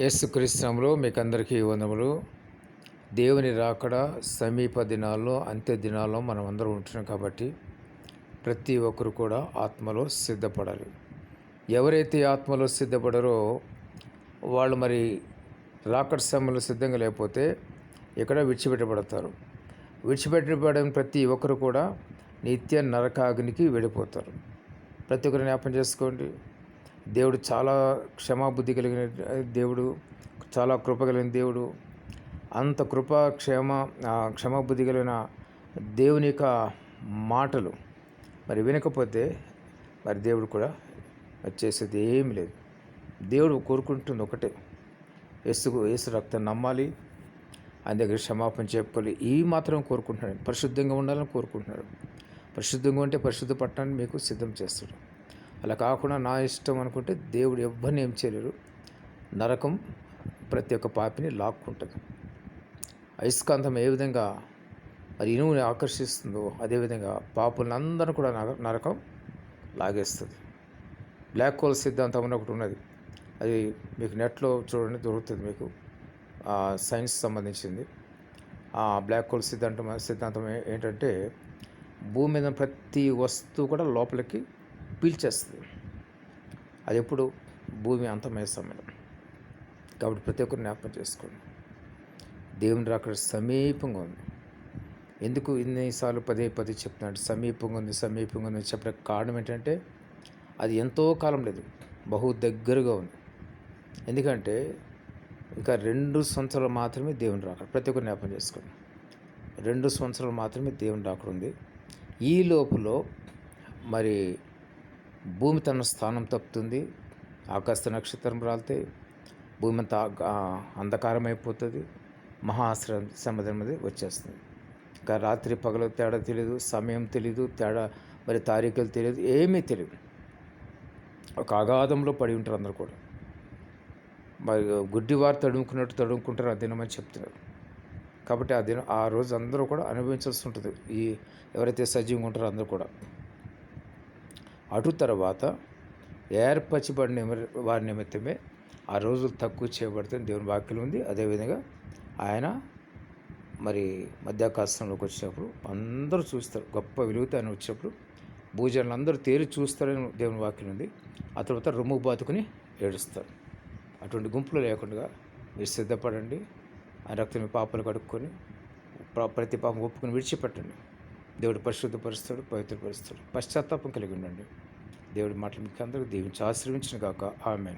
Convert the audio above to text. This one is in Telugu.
యేసుక్రీస్తులో మీకు అందరికీ వందములు దేవుని రాకడ సమీప దినాల్లో అంత్య దినాల్లో మనం అందరం ఉంటున్నాం కాబట్టి ప్రతి ఒక్కరు కూడా ఆత్మలో సిద్ధపడాలి. ఎవరైతే ఆత్మలో సిద్ధపడరో వాళ్ళు మరి రాకడ సమయంలో సిద్ధంగా లేకపోతే ఇక్కడ విడిచిపెట్టబడతారు. విడిచిపెట్టబడిన ప్రతి ఒక్కరు కూడా నిత్య నరకాగ్నికి వెళ్ళిపోతారు ప్రతి ఒక్కరు జ్ఞాపం చేసుకోండి. దేవుడు చాలా క్షమాబుద్ధి కలిగిన దేవుడు చాలా కృప కలిగిన దేవుడు. అంత కృప క్షేమ ఆ, క్షమాబుద్ధి కలిగిన దేవుని యొక్క మాటలు మరి వినకపోతే మరి దేవుడు కూడా చేసేది ఏమీ లేదు. దేవుడు కోరుకుంటుంది ఒకటే ఏసుకు ఏసు రక్తం నమ్మాలి ఆయన దగ్గర క్షమాపణ చెప్పుకోవాలి. ఈ మాత్రం కోరుకుంటున్నాడు. పరిశుద్ధంగా ఉండాలని కోరుకుంటున్నాడు. పరిశుద్ధంగా ఉంటే పరిశుద్ధ పట్టణాన్ని మీకు సిద్ధం చేస్తాడు. అలా కాకుండా నా ఇష్టం అనుకుంటే దేవుడు ఎవ్వరిని ఏం చేయలేరు. నరకం ప్రతి ఒక్క పాపిని లాక్కుంటుంది. అయస్కాంతం ఏ విధంగా మరి ఇనువుని ఆకర్షిస్తుందో అదేవిధంగా పాపులందరూ కూడా నరకం లాగేస్తుంది. బ్లాక్ హోల్ సిద్ధాంతం అని ఒకటి ఉన్నది. అది మీకు నెట్లో చూడండి దొరుకుతుంది మీకు. ఆ, సైన్స్ సంబంధించింది. ఆ బ్లాక్ హోల్ సిద్ధాంతం సిద్ధాంతం ఏంటంటే భూమి మీద ప్రతి వస్తువు కూడా లోపలికి పీల్చేస్తుంది. అది ఎప్పుడు? భూమి అంతమయ్యే సమయం. కాబట్టి ప్రతి ఒక్కరు జ్ఞాపకం చేసుకోండి. దేవుని రాకడ సమీపంగా ఉంది. ఎందుకు ఇన్నిసార్లు పదే పదే చెప్తున్నాడు? సమీపంగా ఉంది సమీపంగా ఉంది చెప్పడానికి కారణం ఏంటంటే అది ఎంతో కాలం లేదు. బహు దగ్గరగా ఉంది. ఎందుకంటే ఇంకా రెండు సంవత్సరాలు మాత్రమే దేవుని రాకడ. ప్రతి ఒక్కరు జ్ఞాపకం చేసుకోండి. రెండు సంవత్సరాలు మాత్రమే దేవుని రాకడ ఉంది. ఈ లోపల మరి భూమి తన స్థానం తప్పుతుంది ఆకాశ నక్షత్రం రాలితే భూమి అంతా అంధకారం అయిపోతుంది మహాశ్ర సముద్రం వచ్చేస్తుంది. ఇంకా రాత్రి పగలు తేడా తెలియదు సమయం తెలియదు తేడా మరి తారీఖులు తెలియదు ఏమీ తెలియదు ఒక అగాధంలో పడి ఉంటారు అందరు కూడా. మరి గుడ్డివారు తడుముకున్నట్టు తడుముకుంటారు ఆ దినమని చెప్తున్నారు. కాబట్టి ఆ దినం ఆ రోజు అందరూ కూడా అనుభవించాల్సి ఉంటుంది. ఈ ఎవరైతే సజీవంగా ఉంటారో అందరూ కూడా. అటు తర్వాత ఏర్పరచబడిన వారి నిమిత్తమే ఆ రోజులు తక్కువ చేయబడుతుంది దేవుని వాక్యం ఉంది. అదేవిధంగా ఆయన మరి మధ్యాకాశంలోకి వచ్చినప్పుడు అందరూ చూస్తారు. గొప్ప విలువతో ఆయన వచ్చినప్పుడు భూజనులు అందరూ తేరి చూస్తారని దేవుని వాక్యం ఉంది. ఆ తర్వాత రొమ్ము బాతుకుని ఏడుస్తారు. అటువంటి గుంపులు లేకుండా మీరు సిద్ధపడండి. ఆ రక్తం పాపలు కడుక్కొని ప్ర- ప్రతి పాపం ఒప్పుకొని విడిచిపెట్టండి. దేవుడు పరిశుద్ధపరుస్తాడు పవిత్రపరుస్తాడు. పశ్చాత్తాపం కలిగి ఉండండి. దేవుడి మాటలు మీకు అందరూ దీవించి ఆశ్రవించిన కాక ఆమె